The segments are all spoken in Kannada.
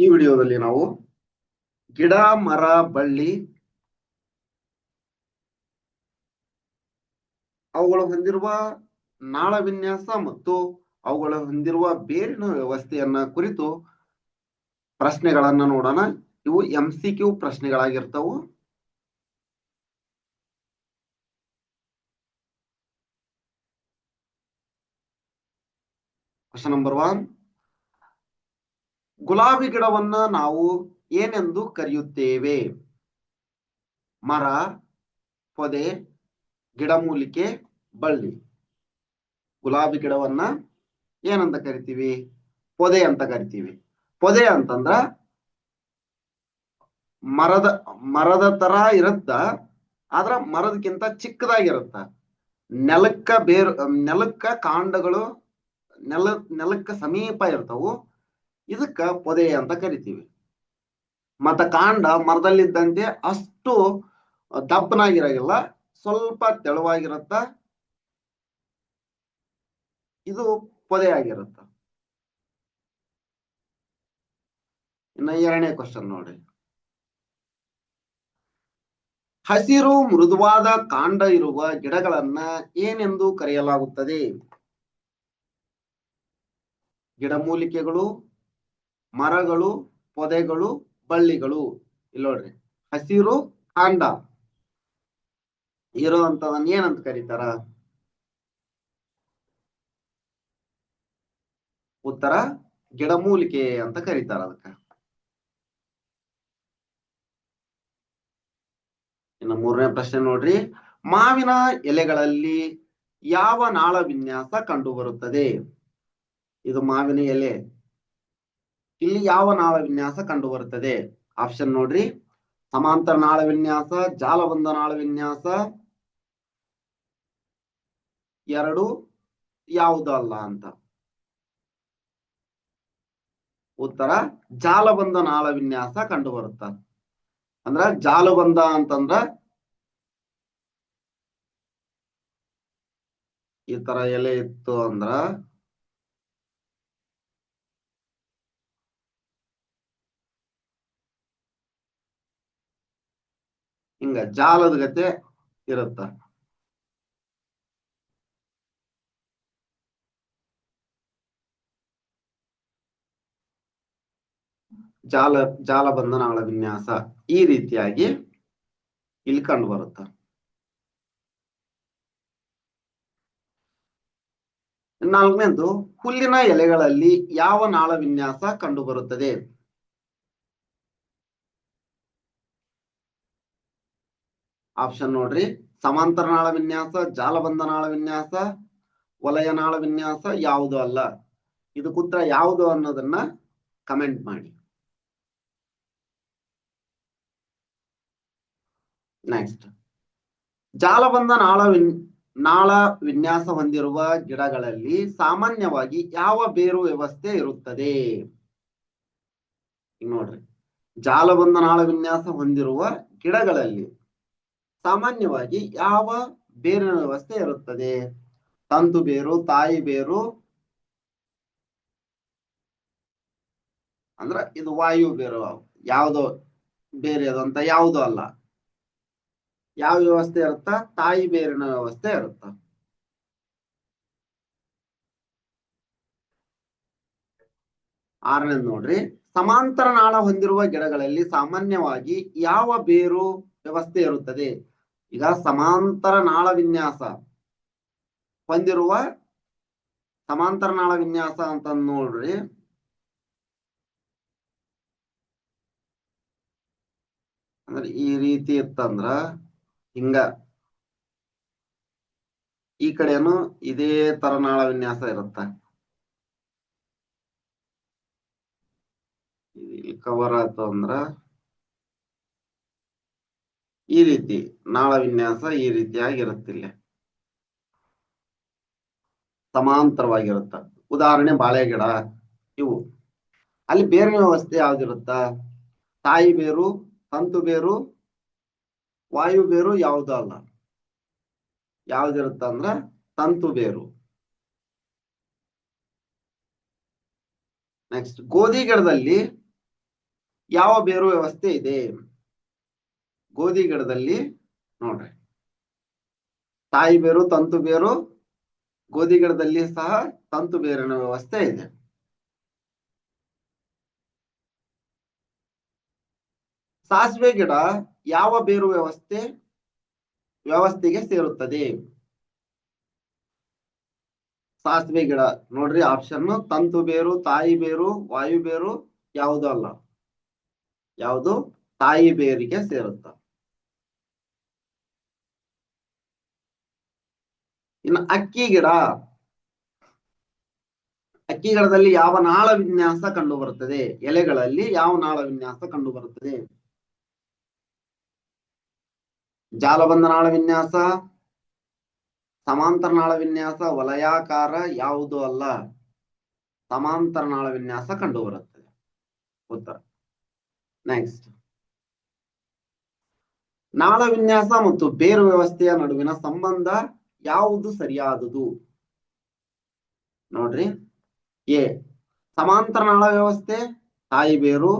ಈ ವಿಡಿಯೋದಲ್ಲಿ ನಾವು ಗಿಡ, ಮರ, ಬಳ್ಳಿ ಅವುಗಳು ಹೊಂದಿರುವ ನಾಳ ವಿನ್ಯಾಸ ಮತ್ತು ಅವುಗಳು ಹೊಂದಿರುವ ಬೇರಿನ ವ್ಯವಸ್ಥೆಯನ್ನ ಕುರಿತು ಪ್ರಶ್ನೆಗಳನ್ನ ನೋಡೋಣ. ಇವು ಎಂ ಸಿ ಕ್ಯೂ ಪ್ರಶ್ನೆಗಳಾಗಿರ್ತವು. ಕ್ವಶನ್ ನಂಬರ್ ಒನ್ ಗುಲಾಬಿ ಗಿಡವನ್ನ ನಾವು ಏನೆಂದು ಕರೆಯುತ್ತೇವೆ? ಮರ, ಪೊದೆ ಗಿಡಮೂಲಿಕೆ ಬಳ್ಳಿ. ಗುಲಾಬಿ ಗಿಡವನ್ನ ಏನಂತ ಕರಿತೀವಿ? ಪೊದೆ ಅಂತ ಕರಿತೀವಿ. ಪೊದೆ ಅಂತಂದ್ರ ಮರದ ಮರದ ತರ ಇರುತ್ತ, ಆದ್ರ ಮರದಕ್ಕಿಂತ ಚಿಕ್ಕದಾಗಿರುತ್ತ. ನೆಲಕ್ಕ ಬೇರು, ನೆಲಕ್ಕ ಕಾಂಡಗಳು, ನೆಲ, ನೆಲಕ್ಕ ಸಮೀಪ ಇರ್ತಾವು. ಇದಕ್ಕ ಪೊದೆ ಅಂತ ಕರಿತೀವಿ. ಮತ್ತ ಕಾಂಡ ಮರದಲ್ಲಿದ್ದಂತೆ ಅಷ್ಟು ದಪ್ಪನಾಗಿರಲ್ಲ ಸ್ವಲ್ಪ ತೆಳುವಾಗಿರುತ್ತ, ಇದು ಪೊದೆ ಆಗಿರುತ್ತ. ಇನ್ನ ಎರಡನೇ ಕ್ವಶನ್ ನೋಡಿ. ಹಸಿರು ಮೃದುವಾದ ಕಾಂಡ ಇರುವ ಗಿಡಗಳನ್ನ ಏನೆಂದು ಕರೆಯಲಾಗುತ್ತದೆ? ಗಿಡಮೂಲಿಕೆಗಳು ಮರಗಳು, ಪೊದೆಗಳು, ಬಳ್ಳಿಗಳು. ಇಲ್ಲಿ ನೋಡ್ರಿ. ಹಸಿರು, ಕಾಂಡ. ಇರುವಂತದನ್ನ ಏನಂತ ಕರೀತಾರ? ಉತ್ತರ, ಗಿಡಮೂಲಿಕೆ ಅಂತ ಕರೀತಾರ ಅದಕ್ಕ. ಇನ್ನು ಮೂರನೇ ಪ್ರಶ್ನೆ ನೋಡ್ರಿ. ಮಾವಿನ ಎಲೆಗಳಲ್ಲಿ ಯಾವ ನಾಳ ವಿನ್ಯಾಸ ಕಂಡು ಬರುತ್ತದೆ ಇದು ಮಾವಿನ ಎಲೆ. ಇಲ್ಲಿ ಯಾವ ನಾಳ ವಿನ್ಯಾಸ ಕಂಡು ಬರುತ್ತದೆ ಆಪ್ಷನ್ ನೋಡ್ರಿ. ಸಮಾಂತರ ನಾಳ ವಿನ್ಯಾಸ, ಜಾಲಬಂಧ ನಾಳ ವಿನ್ಯಾಸ. ಎರಡು ಯಾವುದು ಅಲ್ಲ ಅಂತ. ಉತ್ತರ, ಜಾಲಬಂಧ ನಾಳ ವಿನ್ಯಾಸ ಕಂಡು ಬರುತ್ತ ಅಂದ್ರ ಜಾಲಬಂಧ ಅಂತಂದ್ರ ಈ ತರ ಎಲೆ ಇತ್ತು ಅಂದ್ರ ಹಿಂಗ ಜಾಲದ ಗತೆ ಇರುತ್ತ. ಜಾಲ ಜಾಲ ಬಂಧನಗಳ ವಿನ್ಯಾಸ ಈ ರೀತಿಯಾಗಿ ಇಲ್ಲಿ ಕಂಡು ಬರುತ್ತ. ನಾಲ್ಕನೇದು, ಹುಲ್ಲಿನ ಎಲೆಗಳಲ್ಲಿ ಯಾವ ನಾಳ ವಿನ್ಯಾಸ ಕಂಡು ಬರುತ್ತದೆ ಆಪ್ಷನ್ ನೋಡ್ರಿ. ಸಮಾಂತರ ನಾಳ ವಿನ್ಯಾಸ ಜಾಲಬಂಧ ನಾಳ ವಿನ್ಯಾಸ ವಲಯ ನಾಳ ವಿನ್ಯಾಸ ಯಾವುದು ಅಲ್ಲ? ಇದು ಉತ್ತರ ಯಾವುದು ಅನ್ನೋದನ್ನ ಕಮೆಂಟ್ ಮಾಡಿ. ನೆಕ್ಸ್ಟ್ ಜಾಲಬಂಧ ನಾಳ ವಿನ್, ನಾಳ ವಿನ್ಯಾಸ ಹೊಂದಿರುವ ಗಿಡಗಳಲ್ಲಿ ಸಾಮಾನ್ಯವಾಗಿ ಯಾವ ಬೇರು ವ್ಯವಸ್ಥೆ ಇರುತ್ತದೆ? ನೋಡ್ರಿ. ಜಾಲಬಂಧ ನಾಳ ವಿನ್ಯಾಸ ಹೊಂದಿರುವ ಗಿಡಗಳಲ್ಲಿ ಸಾಮಾನ್ಯವಾಗಿ ಯಾವ ಬೇರಿನ ವ್ಯವಸ್ಥೆ ಇರುತ್ತದೆ? ತಂತು ಬೇರು, ತಾಯಿ ಬೇರು, ಅಂದ್ರ ಇದು ವಾಯು ಬೇರು, ಯಾವುದೋ ಬೇರೆ ಅದು ಅಂತ ಯಾವುದು ಅಲ್ಲ. ಯಾವ ವ್ಯವಸ್ಥೆ ಇರುತ್ತ? ತಾಯಿ ಬೇರಿನ ವ್ಯವಸ್ಥೆ ಇರುತ್ತ? ಆರನೇದು ನೋಡ್ರಿ. ಸಮಾಂತರ ನಾಳ ಹೊಂದಿರುವ ಗಿಡಗಳಲ್ಲಿ ಸಾಮಾನ್ಯವಾಗಿ ಯಾವ ಬೇರು ವ್ಯವಸ್ಥೆ ಇರುತ್ತದೆ? ಈಗ ಸಮಾಂತರ ನಾಳ ವಿನ್ಯಾಸ ಹೊಂದಿರುವ ಸಮಾಂತರ ನಾಳ ವಿನ್ಯಾಸ ಅಂತ ನೋಡ್ರಿ. ಅಂದ್ರೆ ಈ ರೀತಿ ಇತ್ತಂದ್ರ ಹಿಂಗ ಈ ಕಡೆನು ಇದೇ ತರ ನಾಳ ವಿನ್ಯಾಸ ಇರುತ್ತ. ಕವರ್ ಆಯ್ತು ಅಂದ್ರ ಈ ರೀತಿ ನಾಳ ವಿನ್ಯಾಸ ಈ ರೀತಿಯಾಗಿರುತ್ತಿಲ್ಲ. ಸಮಾಂತರವಾಗಿರುತ್ತ. ಉದಾಹರಣೆ ಬಾಳೆ ಗಿಡ ಇವು. ಅಲ್ಲಿ ಬೇರಿನ ವ್ಯವಸ್ಥೆ ಯಾವ್ದಿರುತ್ತ? ತಾಯಿ ಬೇರು, ತಂತು ಬೇರು, ವಾಯು ಬೇರು ಯಾವುದು ಅಲ್ಲ. ಯಾವ್ದಿರುತ್ತ ಅಂದ್ರ ತಂತು ಬೇರು. ನೆಕ್ಸ್ಟ್ ಗೋಧಿ ಗಿಡದಲ್ಲಿ ಯಾವ ಬೇರು ವ್ಯವಸ್ಥೆ ಇದೆ? ಗೋಧಿ ಗಿಡದಲ್ಲಿ ನೋಡ್ರಿ. ತಾಯಿ ಬೇರು, ತಂತು ಬೇರು ಗೋಧಿ ಗಿಡದಲ್ಲಿ ಸಹ ತಂತು ಬೇರಿನ ವ್ಯವಸ್ಥೆ ಇದೆ. ಸಾಸಿವೆ ಗಿಡ ಯಾವ ಬೇರು ವ್ಯವಸ್ಥೆ, ವ್ಯವಸ್ಥೆಗೆ ಸೇರುತ್ತದೆ? ಸಾಸಿವೆ ಗಿಡ ನೋಡ್ರಿ ಆಪ್ಷನ್ ತಂತು ಬೇರು, ತಾಯಿ ಬೇರು, ವಾಯು ಬೇರು ಯಾವುದು ಅಲ್ಲ. ಯಾವುದು? ತಾಯಿ ಬೇರಿಗೆ ಸೇರುತ್ತ. ಇನ್ನು ಅಕ್ಕಿ ಗಿಡ. ಅಕ್ಕಿ ಗಿಡದಲ್ಲಿ ಯಾವ ನಾಳ ವಿನ್ಯಾಸ ಕಂಡು ಬರುತ್ತದೆ? ಎಲೆಗಳಲ್ಲಿ ಯಾವ ನಾಳ ವಿನ್ಯಾಸ ಕಂಡು ಬರುತ್ತದೆ? ಜಾಲಬಂಧ ನಾಳ ವಿನ್ಯಾಸ, ಸಮಾಂತರ ನಾಳ ವಿನ್ಯಾಸ, ವಲಯಾಕಾರ ಯಾವುದು ಅಲ್ಲ? ಸಮಾಂತರ ನಾಳ ವಿನ್ಯಾಸ ಕಂಡು ಬರುತ್ತದೆ. ಉತ್ತರ. ನೆಕ್ಸ್ಟ್ ನಾಳ ವಿನ್ಯಾಸ ಮತ್ತು ಬೇರು ವ್ಯವಸ್ಥೆಯ ನಡುವಿನ ಸಂಬಂಧ ಯಾವುದು ಸರಿಯಾದುದು? ನೋಡ್ರಿ. ಎ. ಸಮಾಂತರ ನಾಳ ವ್ಯವಸ್ಥೆ, ತಾಯಿ ಬೇರು.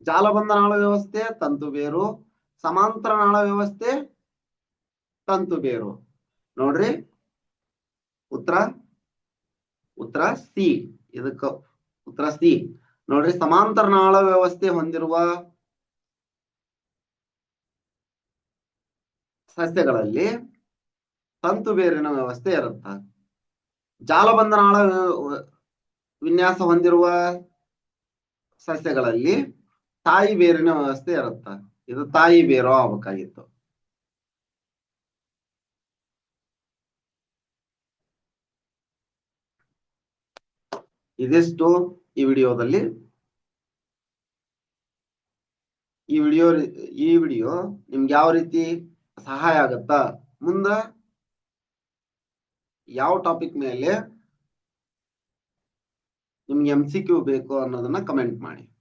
ಜಾಲಬಂಧ ನಾಳ ವ್ಯವಸ್ಥೆ, ತಂತು ಬೇರು. ಸಮಾಂತರ ನಾಳ ವ್ಯವಸ್ಥೆ, ತಂತು ಬೇರು. ನೋಡ್ರಿ. ಉತ್ತರ. ಉತ್ತರ ಸಿ. ಇದಕ್ಕ ಉತ್ತರ ಸಿ. ನೋಡ್ರಿ ಸಮಾಂತರ ನಾಳ ವ್ಯವಸ್ಥೆ ಹೊಂದಿರುವ ಸಸ್ಯಗಳಲ್ಲಿ ತಂತು ಬೇರಿನ ವ್ಯವಸ್ಥೆ ಇರುತ್ತ? ಜಾಲಬಂಧನಾಳ, ವಿನ್ಯಾಸ ಹೊಂದಿರುವ ಸಸ್ಯಗಳಲ್ಲಿ ತಾಯಿ ಬೇರಿನ ವ್ಯವಸ್ಥೆ ಇರುತ್ತ? ಇದು ತಾಯಿ ಬೇರು ಆಗ್ಬೇಕಾಗಿತ್ತು. ಇದಿಷ್ಟು ಈ ವಿಡಿಯೋದಲ್ಲಿ. ಈ ವಿಡಿಯೋ ಈ ವಿಡಿಯೋ ನಿಮ್ಗೆ ಯಾವ ರೀತಿ ಸಹಾಯ ಆಗತ್ತಾ? ಮುಂದ ಯಾವ ಟಾಪಿಕ್ ಮೇಲೆ ನಿಮ್ಗೆ ಎಂ ಸಿ ಕ್ಯೂ ಬೇಕು ಅನ್ನೋದನ್ನ ಕಮೆಂಟ್ ಮಾಡಿ.